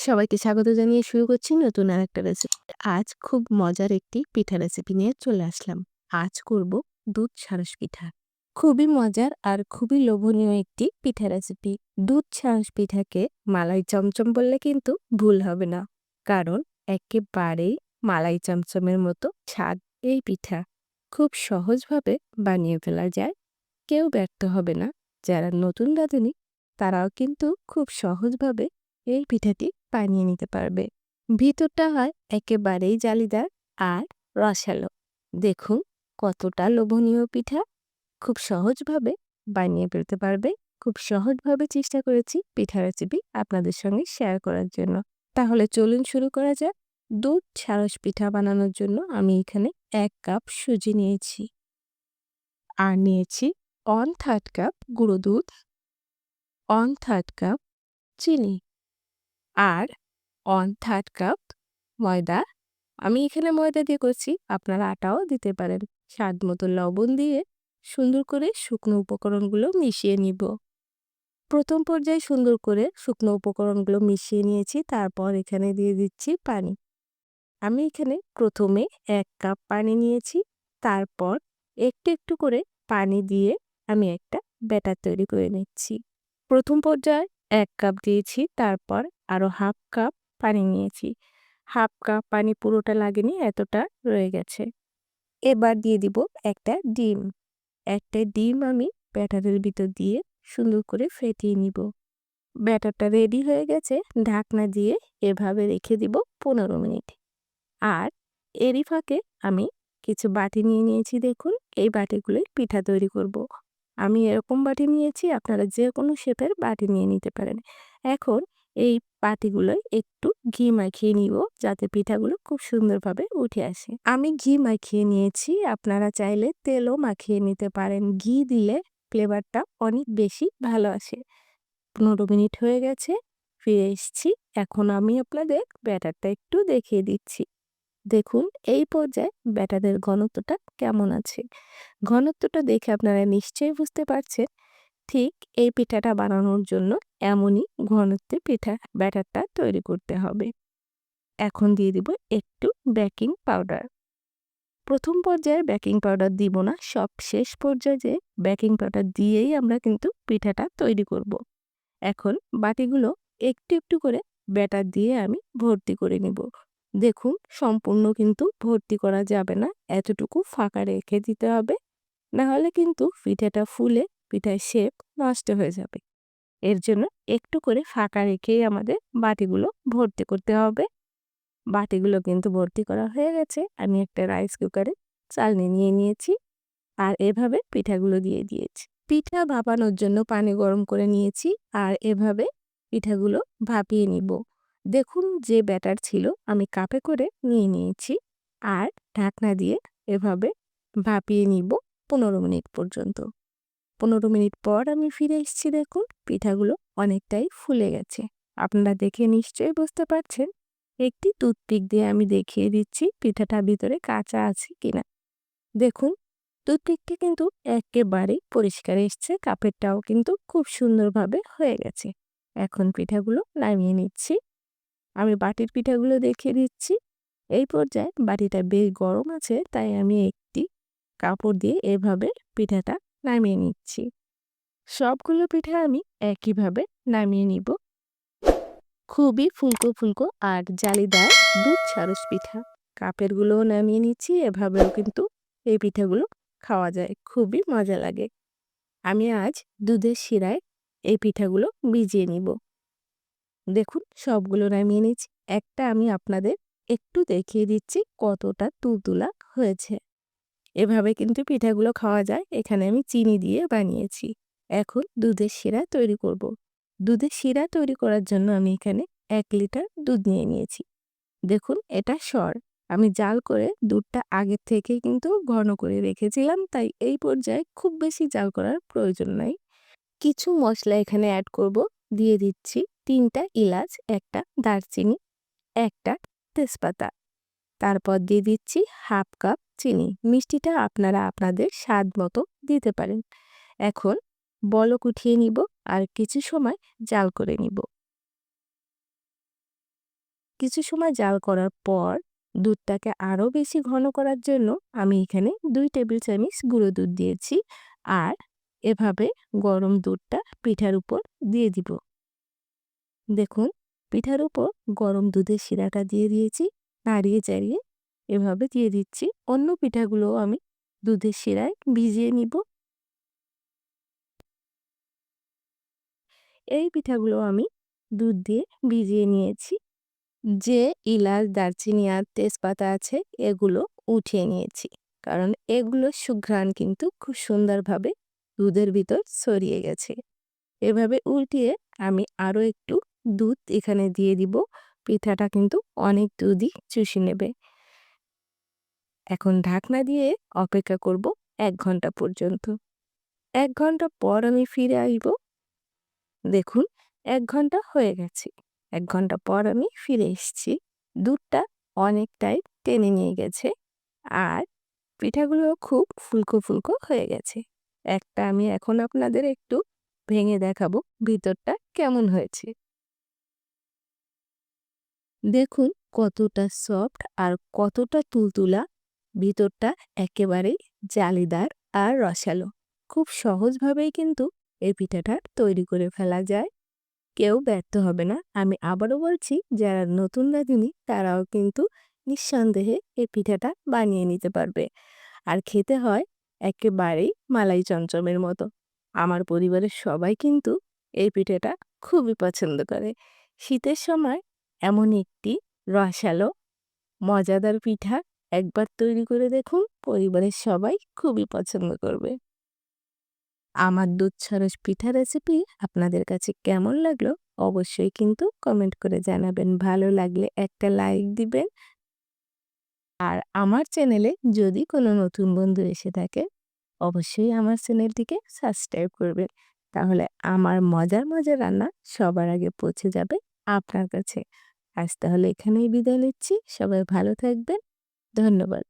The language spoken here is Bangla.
সবাইকে স্বাগত জানিয়ে শুরু করছি নতুন আর একটা রেসিপি আজ খুব মজার একটি পিঠা রেসিপি নিয়ে চলে আসলাম। আজ করব দুধ সারস পিঠা। খুবই মজার আর খুবই লোভনীয় একটি পিঠা রেসিপি দুধ সারস পিঠাকে মালাই চমচম বললে কিন্তু ভুল হবে না। কারণ একেবারেই মালাই চমচমের মতো স্বাদ এই পিঠা। খুব সহজভাবে বানিয়ে ফেলা যায়। কেউ ব্যর্থ হবে না। যারা নতুন রাঁধুনি, তারাও কিন্তু খুব সহজভাবে এই পিঠাটি বানিয়ে নিতে পারবে। ভিতরটা হয় একেবারেই জালিদার আর রসালো। দেখুন কতটা লোভনীয় পিঠা। খুব সহজভাবে বানিয়ে ফেলতে পারবে। খুব সহজভাবে চেষ্টা করেছি পিঠা রেসিপি আপনাদের সঙ্গে শেয়ার করার জন্য। তাহলে চলুন শুরু করা যাক। দুধ সারস পিঠা বানানোর জন্য আমি এখানে এক কাপ সুজি নিয়েছি। আর নিয়েছি ওয়ান থার্ড কাপ গুঁড়ো দুধ ওয়ান থার্ড কাপ চিনি। আর ওয়ান থার্ড কাপ ময়দা। আমি এখানে ময়দা দিয়ে করছি, আপনারা আটাও দিতে পারেন। স্বাদ মতো লবণ দিয়ে সুন্দর করে শুকনো উপকরণগুলো মিশিয়ে নিব। প্রথম পর্যায়ে সুন্দর করে শুকনো উপকরণগুলো মিশিয়ে নিয়েছি, তারপর এখানে দিয়ে দিচ্ছি পানি। আমি এখানে প্রথমে এক কাপ পানি নিয়েছি, তারপর একটু একটু করে পানি দিয়ে আমি একটা ব্যাটার তৈরি করে নিচ্ছি। প্রথম পর্যায়ে এক কাপ দিয়েছি, তারপর আরও হাফ কাপ পানি নিয়েছি। হাফ কাপ পানি পুরোটা লাগেনি এতটা রয়ে গেছে। এবার দিয়ে দিব একটা ডিম। একটা ডিম আমি ব্যাটারের ভিতর দিয়ে সুন্দর করে ফেটিয়ে নিব। ব্যাটারটা রেডি হয়ে গেছে, ঢাকনা দিয়ে এভাবে রেখে দিব পনেরো মিনিট। আর এরই ফাঁকে আমি কিছু বাটি নিয়ে নিয়েছি, দেখুন, এই বাটিগুলোই পিঠা তৈরি করব। আমি এরকম বাটি নিয়েছি, আপনারা যে কোনো শেপের বাটি নিয়ে নিতে পারেন। এখন এই বাটিগুলোয় একটু ঘি মাখিয়ে নিব, যাতে পিঠাগুলো খুব সুন্দরভাবে উঠে আসে। আমি ঘি মাখিয়ে নিয়েছি, আপনারা চাইলে তেলও মাখিয়ে নিতে পারেন। ঘি দিলে ফ্লেভারটা অনেক বেশি ভালো আসে। পনেরো মিনিট হয়ে গেছে, ফিরে এসছি। এখন আমি আপনাদের ব্যাটারটা একটু দেখিয়ে দিচ্ছি। দেখুন, এই পর্যায়ে ব্যাটারের ঘনত্বটা কেমন আছে? ঘনত্বটা দেখে আপনারা নিশ্চয়ই বুঝতে পারছেন, ঠিক এই পিঠাটা বানানোর জন্য এমনই ঘনত্বে পিঠা, ব্যাটারটা তৈরি করতে হবে। এখন দিয়ে দিব একটু বেকিং পাউডার। প্রথম পর্যায়ে বেকিং পাউডার দিব না, সব শেষ পর্যায়ে বেকিং পাউডার দিয়েই আমরা কিন্তু পিঠাটা তৈরি করব। এখন বাটিগুলো একটু একটু করে ব্যাটার দিয়ে আমি ভর্তি করে নিব। দেখুন, সম্পূর্ণ কিন্তু ভর্তি করা যাবে না। এতটুকু ফাঁকা রেখে দিতে হবে। না হলে কিন্তু পিঠাটা ফুলে, পিঠার শেপ নষ্ট হয়ে যাবে। এর জন্য একটু করে ফাঁকা রেখেই আমাদের বাটিগুলো ভর্তি করতে হবে। বাটিগুলো কিন্তু ভর্তি করা হয়ে গেছে। আমি একটা রাইস কুকারে চালনি নিয়ে নিয়েছি আর এভাবে পিঠাগুলো দিয়ে দিয়েছি। পিঠা ভাপানোর জন্য পানি গরম করে নিয়েছি আর এভাবে পিঠাগুলো ভাপিয়ে নিব। দেখুন যে ব্যাটার ছিল, আমি কাপে করে নিয়ে নিয়েছি। আর ঢাকনা দিয়ে এভাবে ভাপিয়ে নিব পনেরো মিনিট পর্যন্ত। পনেরো মিনিট পর আমি ফিরে এসেছি দেখুন, পিঠাগুলো অনেকটাই ফুলে গেছে। আপনারা দেখে নিশ্চয়ই বুঝতে পারছেন, একটি টুথপিক দিয়ে আমি দেখিয়ে দিচ্ছি পিঠাটা ভিতরে কাঁচা আছে কিনা। দেখুন, টুথপিকটি কিন্তু একেবারেই পরিষ্কার এসছে, কাপেরটাও কিন্তু খুব সুন্দরভাবে হয়ে গেছে। এখন পিঠাগুলো নামিয়ে নিচ্ছি। আমি বাটির পিঠাগুলো দেখিয়ে দিচ্ছি। এই পর্যায়ে বাটিটা বেশ গরম আছে, তাই আমি একটি কাপড় দিয়ে এভাবে পিঠাটা নামিয়ে নিচ্ছি। সবগুলো পিঠা আমি একইভাবে নামিয়ে নিব। খুবই ফুলকো ফুলকো আর জালিদার দুধ সারস পিঠা। কাপেরগুলোও নামিয়ে নিচ্ছি, এভাবেও কিন্তু এই পিঠাগুলো খাওয়া যায়, খুবই মজা লাগে। আমি আজ দুধের শিরায় এই পিঠাগুলো ভিজিয়ে নিব। দেখুন, সবগুলো নামিয়ে নিচ্ছি একটা আমি আপনাদের একটু দেখিয়ে দিচ্ছি কতটা তুলতুলা হয়েছে। এভাবে কিন্তু পিঠাগুলো খাওয়া যায়। এখানে আমি চিনি দিয়ে বানিয়েছি। এখন দুধের শিরা তৈরি করব। দুধের শিরা তৈরি করার জন্য আমি এখানে এক লিটার দুধ নিয়ে নিয়েছি। দেখুন, এটা সর। আমি জাল করে দুধটা আগের থেকে কিন্তু ঘন করে রেখেছিলাম, তাই এই পর্যায়ে খুব বেশি জাল করার প্রয়োজন নাই। কিছু মশলা এখানে অ্যাড করব। দিয়ে দিচ্ছি তিনটা ইলাচ একটা দারচিনি, একটা তেজপাতা। তারপর দিয়ে দিচ্ছি হাফ কাপ চিনি। মিষ্টিটা আপনারা আপনাদের স্বাদ মতো দিতে পারেন। এখন বলক উঠিয়ে নিব আর কিছু সময় জাল করে নিব। কিছু সময় জাল করার পর দুধটাকে আরও বেশি ঘন করার জন্য আমি এখানে দুই টেবিল চামচ গুঁড়ো দুধ দিয়েছি। আর এভাবে গরম দুধটা পিঠার উপর দিয়ে দিব। দেখুন, পিঠার উপর গরম দুধের শিরাটা দিয়ে দিয়েছি, নাড়িয়ে চাড়িয়ে এভাবে দিয়ে দিচ্ছি। অন্য পিঠাগুলোও আমি দুধের শিরায় ভিজিয়ে নিব। এই পিঠাগুলো আমি দুধ দিয়ে ভিজিয়ে নিয়েছি। যে ইলাচ, দারচিনি আর তেজপাতা আছে, এগুলো উঠিয়ে নিয়েছি। কারণ এগুলোর সুঘ্রাণ কিন্তু খুব সুন্দরভাবে দুধের ভিতর ছড়িয়ে গেছে। এভাবে উল্টিয়ে আমি আরও একটু দুধ এখানে দিয়ে দিব। পিঠাটা কিন্তু অনেক দুধই চুষে নেবে। এখন ঢাকনা দিয়ে অপেক্ষা করব এক ঘণ্টা পর্যন্ত। এক ঘণ্টা পর আমি ফিরে আসব। দেখুন, এক ঘণ্টা হয়ে গেছে। এক ঘণ্টা পর আমি ফিরে এসেছি। দুধটা অনেকটাই টেনে নিয়ে গেছে আর পিঠাগুলো খুব ফুলকো ফুলকো হয়ে গেছে। একটা আমি এখন আপনাদের একটু ভেঙে দেখাবো ভিতরটা কেমন হয়েছে। দেখুন কতটা সফট আর কতটা তুলতুলা। ভিতরটা একেবারেই জালিদার আর রসালো। খুব সহজভাবেই কিন্তু এই পিঠাটা তৈরি করে ফেলা যায়। কেউ ব্যর্থ হবে না। আমি আবারও বলছি, যারা নতুন রাঁধুনি তারাও কিন্তু নিঃসন্দেহে এই পিঠাটা বানিয়ে নিতে পারবে। আর খেতে হয় একেবারেই মালাই চমচমের মতো। আমার পরিবারের সবাই কিন্তু এই পিঠাটা খুবই পছন্দ করে। শীতের সময় এমন একটি রসালো, মজাদার পিঠা একবার তৈরি করে দেখুন, পরিবারের সবাই খুবই পছন্দ করবে। আমার দুধ সরস পিঠা রেসিপি আপনাদের কাছে কেমন লাগল অবশ্যই কিন্তু কমেন্ট করে জানাবেন। ভালো লাগলে একটা লাইক দিবেন। আর আমার চ্যানেলে যদি কোনো নতুন বন্ধু এসে থাকে, অবশ্যই আমার চ্যানেলটিকে সাবস্ক্রাইব করবেন। তাহলে আমার মজার মজার রান্না সবার আগে পৌঁছে যাবে আপনার কাছে। আজ তাহলে এখানেই বিদায় নিচ্ছি। সবাই ভালো থাকবেন। ধন্যবাদ।